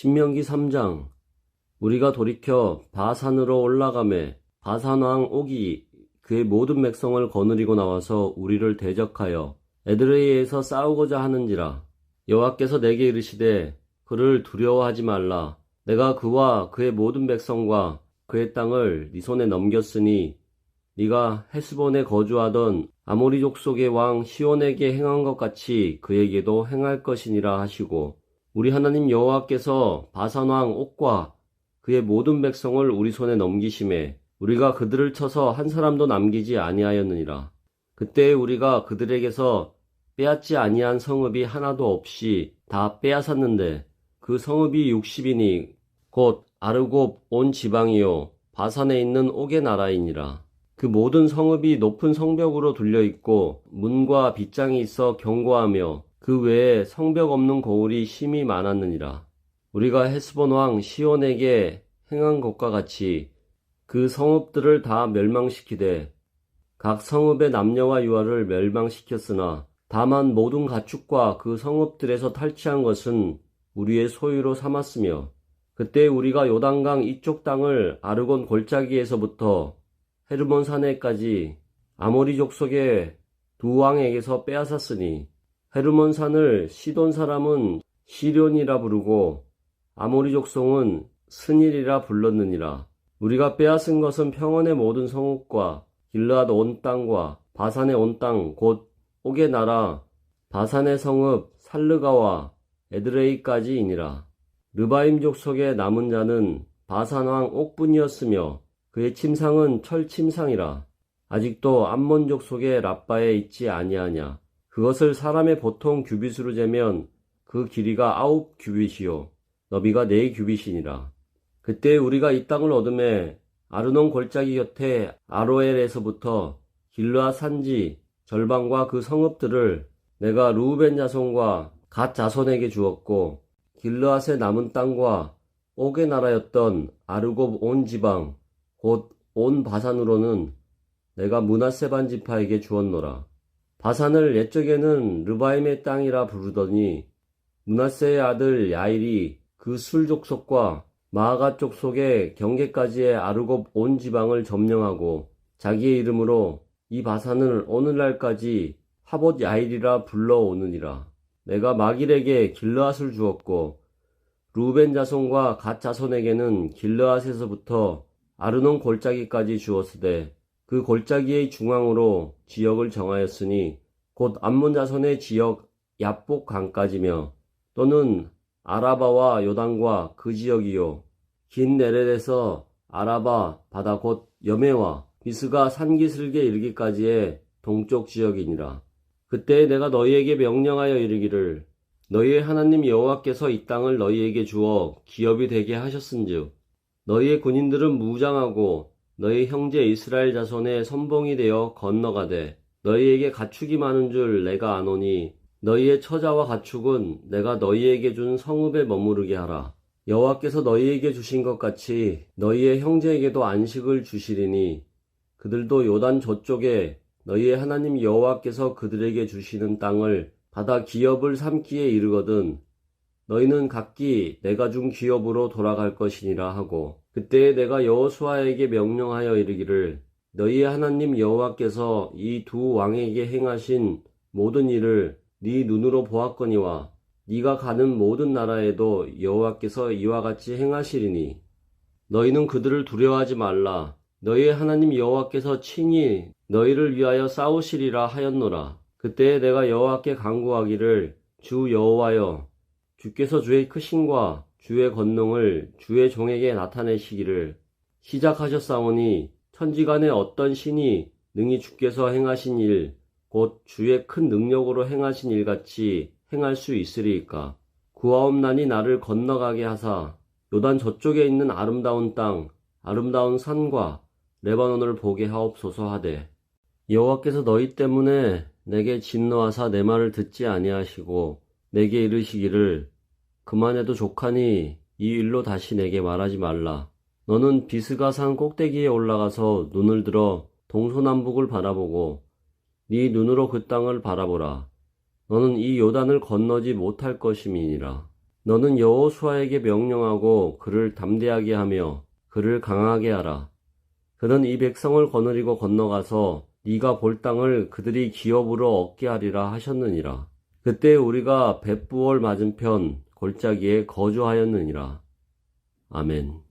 신명기 3장. 우리가 돌이켜 바산으로 올라가매 바산왕 옥이 그의 모든 백성을 거느리고 나와서 우리를 대적하여 에드레이에서 싸우고자 하는지라. 여호와께서 내게 이르시되 그를 두려워하지 말라. 내가 그와 그의 모든 백성과 그의 땅을 네 손에 넘겼으니 네가 헤스본에 거주하던 아모리 족 속의 왕 시온에게 행한 것 같이 그에게도 행할 것이니라 하시고 우리 하나님 여호와께서 바산 왕 옥과 그의 모든 백성을 우리 손에 넘기심에 우리가 그들을 쳐서 한 사람도 남기지 아니하였느니라. 그때 우리가 그들에게서 빼앗지 아니한 성읍이 하나도 없이 다 빼앗았는데 그 성읍이 60이니 곧 아르곱 온 지방이요 바산에 있는 옥의 나라이니라. 그 모든 성읍이 높은 성벽으로 둘려 있고 문과 빗장이 있어 견고하며 그 외에 성벽 없는 고을이 심히 많았느니라. 우리가 헤스본 왕 시온에게 행한 것과 같이 그 성읍들을 다 멸망시키되 각 성읍의 남녀와 유아를 멸망시켰으나 다만 모든 가축과 그 성읍들에서 탈취한 것은 우리의 소유로 삼았으며 그때 우리가 요단강 이쪽 땅을 아르곤 골짜기에서부터 헤르몬 산에까지 아모리 족속의 두 왕에게서 빼앗았으니 헤르몬 산을 시돈 사람은 시련이라 부르고 아모리 족속은 스닐이라 불렀느니라. 우리가 빼앗은 것은 평원의 모든 성읍과 길르앗 온 땅과 바산의 온 땅 곧 옥의 나라 바산의 성읍 살르가와 에드레이까지이니라. 르바임 족속의 남은 자는 바산 왕 옥뿐이었으며 그의 침상은 철 침상이라. 아직도 암몬 족속의 라빠에 있지 아니하냐. 그것을 사람의 보통 규빗으로 재면 그 길이가 아홉 규빗이요 너비가 네 규빗이니라. 그때 우리가 이 땅을 얻음에 아르논 골짜기 곁에 아로엘에서부터 길르아 산지 절방과 그 성읍들을 내가 루우벤 자손과 갓 자손에게 주었고 길르앗의 남은 땅과 옥의 나라였던 아르곱 온 지방 곧 온 바산으로는 내가 문하세반 지파에게 주었노라. 바산을 옛적에는 르바임의 땅이라 부르더니 문하세의 아들 야일이 그 술족속과 마아가 족속의 경계까지의 아르곱 온 지방을 점령하고 자기의 이름으로 이 바산을 오늘날까지 하봇 야일이라 불러오느니라. 내가 마길에게 길르앗을 주었고 루벤 자손과 갓 자손에게는 길르앗에서부터 아르논 골짜기까지 주었으되 그 골짜기의 중앙으로 지역을 정하였으니 곧 암몬 자손의 지역 야복 강까지며 또는 아라바와 요단과 그 지역이요 긴 네렐에서 아라바 바다 곧 여메와 비스가 산기슭에 이르기까지의 동쪽 지역이니라. 그때 내가 너희에게 명령하여 이르기를 너희의 하나님 여호와께서 이 땅을 너희에게 주어 기업이 되게 하셨은즉 너희의 군인들은 무장하고 너희 형제 이스라엘 자손의 선봉이 되어 건너가되 너희에게 가축이 많은 줄 내가 아노니 너희의 처자와 가축은 내가 너희에게 준 성읍에 머무르게 하라. 여호와께서 너희에게 주신 것 같이 너희의 형제에게도 안식을 주시리니 그들도 요단 저쪽에 너희의 하나님 여호와께서 그들에게 주시는 땅을 받아 기업을 삼기에 이르거든 너희는 각기 내가 준 기업으로 돌아갈 것이니라 하고 그때에 내가 여호수아에게 명령하여 이르기를 너희의 하나님 여호와께서 이 두 왕에게 행하신 모든 일을 네 눈으로 보았거니와 네가 가는 모든 나라에도 여호와께서 이와 같이 행하시리니 너희는 그들을 두려워하지 말라. 너희의 하나님 여호와께서 친히 너희를 위하여 싸우시리라 하였노라. 그때에 내가 여호와께 간구하기를 주 여호와여 주께서 주의 크신과 주의 권능을 주의 종에게 나타내시기를 시작하셨사오니 천지간에 어떤 신이 능히 주께서 행하신 일, 곧 주의 큰 능력으로 행하신 일 같이 행할 수 있으리이까. 구하옵나니 나를 건너가게 하사 요단 저쪽에 있는 아름다운 땅, 아름다운 산과 레바논을 보게 하옵소서 하되 여호와께서 너희 때문에 내게 진노하사 내 말을 듣지 아니하시고 내게 이르시기를 그만해도 족하니 이 일로 다시 내게 말하지 말라. 너는 비스가 산 꼭대기에 올라가서 눈을 들어 동서남북을 바라보고 네 눈으로 그 땅을 바라보라. 너는 이 요단을 건너지 못할 것임이니라. 너는 여호수아에게 명령하고 그를 담대하게 하며 그를 강하게 하라. 그는 이 백성을 거느리고 건너가서 네가 볼 땅을 그들이 기업으로 얻게 하리라 하셨느니라. 그때 우리가 벳부월 맞은편 골짜기에 거주하였느니라. 아멘.